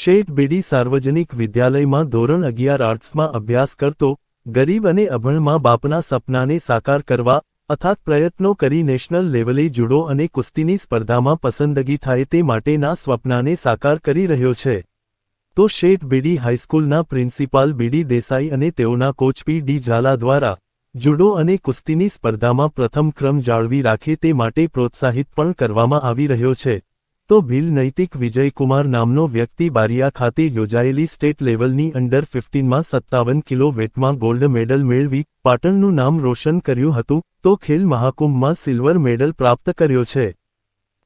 શેઠ બીડી સાર્વજનિક વિદ્યાલયમાં ધોરણ અગિયાર આર્ટ્સમાં અભ્યાસ કરતો, ગરીબ અને અભણમાં બાપના સપનાને સાકાર કરવા અથાત પ્રયત્નો કરી નેશનલ લેવલે જુડો અને કુસ્તીની સ્પર્ધામાં પસંદગી થાય તે માટેના સ્વપ્નાને સાકાર કરી રહ્યો છે. તો શેઠ બીડી હાઈસ્કૂલના પ્રિન્સિપાલ બીડી દેસાઈ અને તેઓના કોચ પી ડી ઝાલા દ્વારા જુડો અને કુસ્તીની સ્પર્ધામાં પ્રથમ ક્રમ જાળવી રાખે તે માટે પ્રોત્સાહિત પણ કરવામાં આવી રહ્યો છે. તો ભીલ નૈતિક વિજયકુમાર નામનો વ્યક્તિ બારિયા ખાતે યોજાયેલી સ્ટેટ લેવલની અંડર ફિફ્ટીનમાં સત્તાવન કિલો વેટમાં ગોલ્ડ મેડલ મેળવી પાટણનું નામ રોશન કર્યું હતું, તો ખેલ મહાકુંભમાં સિલ્વર મેડલ પ્રાપ્ત કર્યો છે.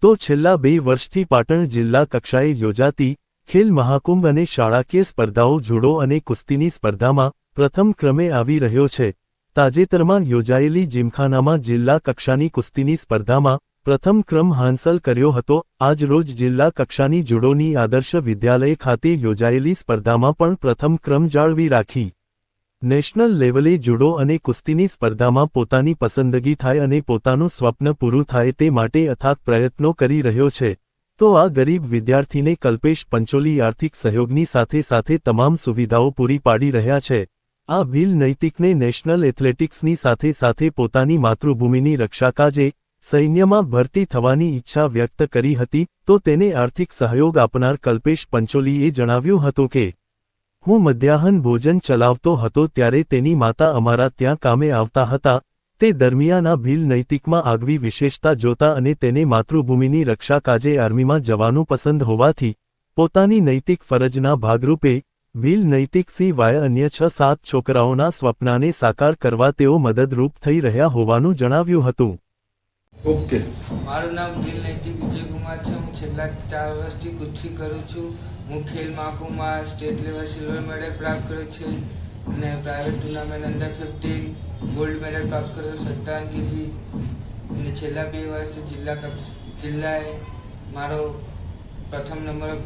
તો છેલ્લા બે વર્ષથી પાટણ જિલ્લા કક્ષાએ યોજાતી ખેલ મહાકુંભ અને શાળાકીય સ્પર્ધાઓ જુડો અને કુસ્તીની સ્પર્ધામાં પ્રથમ ક્રમે આવી રહ્યો છે. તાજેતરમાં યોજાયેલી જીમખાનામાં જિલ્લા કક્ષાની કુસ્તીની સ્પર્ધામાં પ્રથમ ક્રમ હાંસલ કર્યો હતો. આજરોજ જિલ્લા કક્ષાની જુડોની આદર્શ વિદ્યાલય ખાતે યોજાયેલી સ્પર્ધામાં પણ પ્રથમ ક્રમ જાળવી રાખી. નેશનલ લેવલે જુડો અને કુસ્તીની સ્પર્ધામાં પોતાની પસંદગી થાય અને પોતાનું સ્વપ્ન પૂરું થાય તે માટે અથાગ પ્રયત્નો કરી રહ્યો છે. તો આ ગરીબ વિદ્યાર્થીને કલ્પેશ પંચોલી આર્થિક સહયોગની સાથે સાથે તમામ સુવિધાઓ પૂરી પાડી રહ્યા છે. આ ભીલ નૈતિકને નેશનલ એથ્લેટિક્સની સાથે સાથે પોતાની માતૃભૂમિની રક્ષા કાજે સૈન્યમાં ભરતી થવાની ઈચ્છા વ્યક્ત કરી હતી, તો તેને આર્થિક સહયોગ આપનાર કલ્પેશ પંચોલીએ જણાવ્યું હતું કે, હું મધ્યાહન ભોજન ચલાવતો હતો ત્યારે તેની માતા અમારા ત્યાં કામે આવતા હતા, તે દરમિયાન આ ભીલ નૈતિકમાં આગવી વિશેષતા જોતા અને તેને માતૃભૂમિની રક્ષા કાજે આર્મીમાં જવાનું પસંદ હોવાથી, પોતાની નૈતિક ફરજના ભાગરૂપે, ભીલ નૈતિક સિવાય અન્ય છ સાત છોકરાઓના સ્વપ્નાને સાકાર કરવા તેઓ મદદરૂપ થઈ રહ્યા હોવાનું જણાવ્યું હતું. ઓકે. મારું નામ નીલ નૈતિક વિજયકુમાર છે. હું છેલ્લા ચાર વર્ષથી કુસ્તી કરું છું. હું ખેલ મહાકુંભમાં સ્ટેટ લેવલ સિલ્વર મેડલ પ્રાપ્ત કર્યો છે અને private tournament under fifteen gold medal પ્રાપ્ત કર્યો સત્તાવન કેજી અને છેલ્લા બે વર્ષ જિલ્લા કક્ષ જિલ્લાએ મારો પ્રથમ નંબર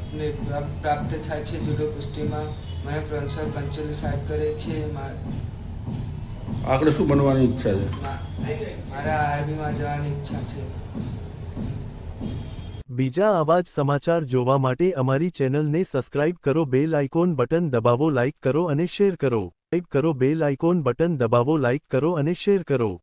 પ્રાપ્ત થાય છે જુડો કુસ્તીમાં. મને પ્રિન્સિપલ પંચોલી સાહેબ કરે છે. આગળ શું બનવાની ઈચ્છા છે? મારા આર્મીમાં જવાની ઈચ્છા છે. બીજા આવા જ સમાચાર જોવા માટે અમારી ચેનલને સબસ્ક્રાઇબ કરો બેલ આઇકોન બટન દબાવો લાઇક કરો અને શેર કરો. ટાઈપ કરો બેલ આઇકોન બટન દબાવો લાઇક કરો અને શેર કરો.